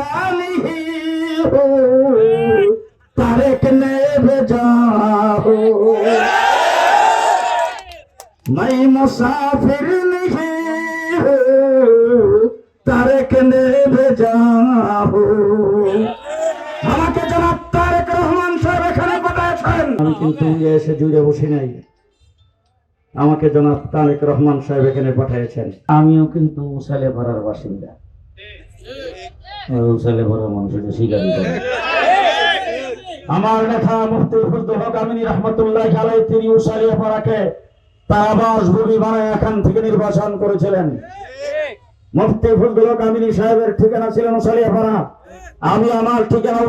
नहीं हो तारक ने भेजा हो मैं मुसाफिर नहीं हो तारक ने भेजा हो আমাকে জনাব তারেক রহমান সাহেব এখানে পাঠাচ্ছেন আমি কিন্তু এসে জুড়ে বসি নাই আমাকে জনাব তারেক রহমান সাহেব এখানে পাঠিয়েছেন আমিও কিন্তু উসালে ভরার বাসিন্দা করে। আমার মুফতি ফজলুল হক আমিনী তিনি পাড়াকে তার আবাস ভূমি বানায় এখান থেকে নির্বাচন করেছিলেন। মুফতি ফজলুল হক আমিনী সাহেবের ঠিকানা ছিলেন উসালিয়া পাড়া। আমি আমার ঠিকানা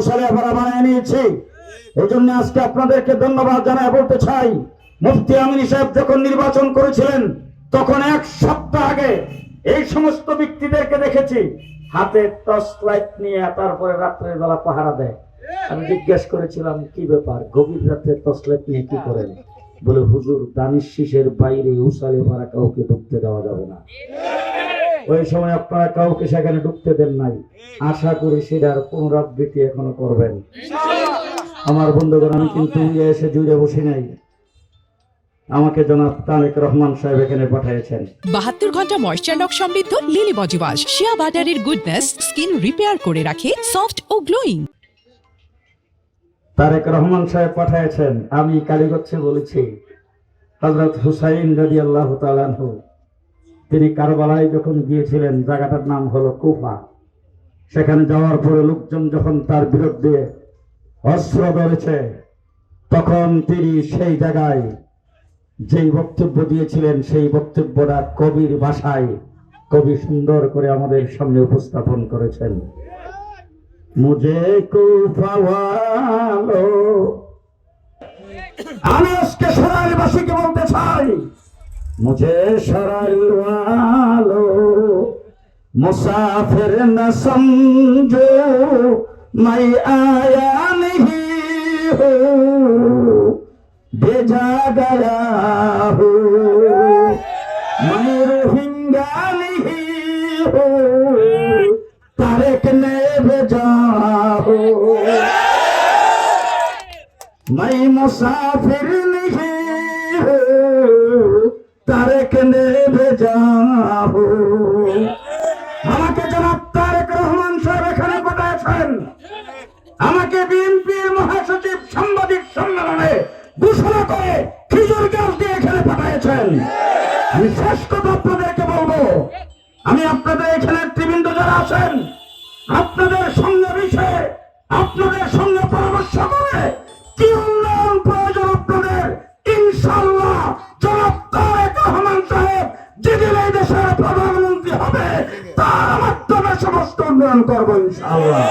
বানিয়ে নিয়েছি। এই জন্য আজকে আপনাদেরকে ধন্যবাদ জানাই বলতে চাই, মুফতি আমিনী সাহেব যখন নির্বাচন করেছিলেন, তখন এক সপ্তাহ আগে এই সমস্ত ব্যক্তিদেরকে দেখেছি। হাতে টর্চ লাইট নিয়ে তারপরে রাত্রের বেলা পাহারা দেয়। আমি জিজ্ঞেস করেছিলাম কি ব্যাপার? গভীর রাতে টর্চ লাইট নিয়ে কি করেন? বলে হুজুর দানিশ শীষের বাইরে উসালে ভরা কাউকে ঢুকতে দেওয়া যাবে না। ওই সময় আপনারা কাউকে সেখানে ঢুকতে দেন নাই। আশা করি সেটার পুনরাবৃত্তি এখনও করবেন। আমার বন্ধুগণ আমি কিন্তু এসে জুড়ে বসি নাই। আমাকে জনাব তারেক রহমান সাহেব এখানে পাঠিয়েছেন। বাহাত্তর ঘণ্টা ময়শ্চার লক সমৃদ্ধ লিলি বডি ওয়াশ শিয়া বাটারের গুডনেস স্কিন রিপেয়ার করে রাখে সফট ও গ্লোয়িং তারেক রহমান সাহেব পাঠিয়েছেন আমি কালীগঞ্জে বলেছি হজরত হুসাইন রাজি আল্লাহ তালানহু তিনি কারবালায় যখন গিয়েছিলেন জায়গাটার নাম হলো কুফা। সেখানে যাওয়ার পরে লোকজন যখন তার বিরুদ্ধে অস্ত্র ধরেছে তখন তিনি সেই জায়গায় যেই বক্তব্য দিয়েছিলেন, সেই বক্তব্যটা কবির ভাষায় কবি সুন্দর করে আমাদের সামনে উপস্থাপন করেছেন। মুঝে কুফাওয়ালো আমি আজকে সরাইল বাসীকে বলতে চাই মুঝে সরাইল ওয়ালো। মুসাফির না সমঝো, মাই আয়া নহীঁ হো। भेजा गया हूँ मैं रोहिंगा नहीं हूँ तारक ने भेजा हो मैं मुसाफिर ঘোষণা করে খিজুর গাছ দিয়ে এখানে পাঠিয়েছেন। আমি শেষ কথা আপনাদেরকে বলব। আমি আপনাদের এখানে ত্রিবিন্দু যারা আছেন, আপনাদের সঙ্গে বিষয়ে আপনাদের সঙ্গে পরামর্শ করে কি উন্নয়ন প্রয়োজন আপনাদের ইনশাল্লাহ জনাব তারেক রহমান সাহেব যেদিন এই দেশের প্রধানমন্ত্রী হবে, তার মাধ্যমে সমস্ত উন্নয়ন করব ইনশাল্লাহ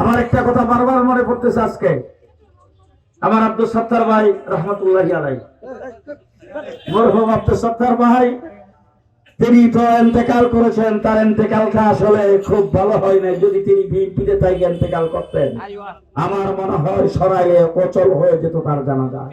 আমার একটা কথা বারবার মনে পড়তেছে আজকে। আমার আব্দুল সত্তার ভাই রহমতুল্লাহ আলাই মরহুম আব্দুল সত্তার ভাই তিনি তো এন্তেকাল করেছেন তার এন্তেকালটা আসলে খুব ভালো হয় নাই। যদি তিনি বিএনপিতে তাই এন্তেকাল করতেন আমার মনে হয় সরাইয়ে অচল হয়ে যেত তার জানা যায়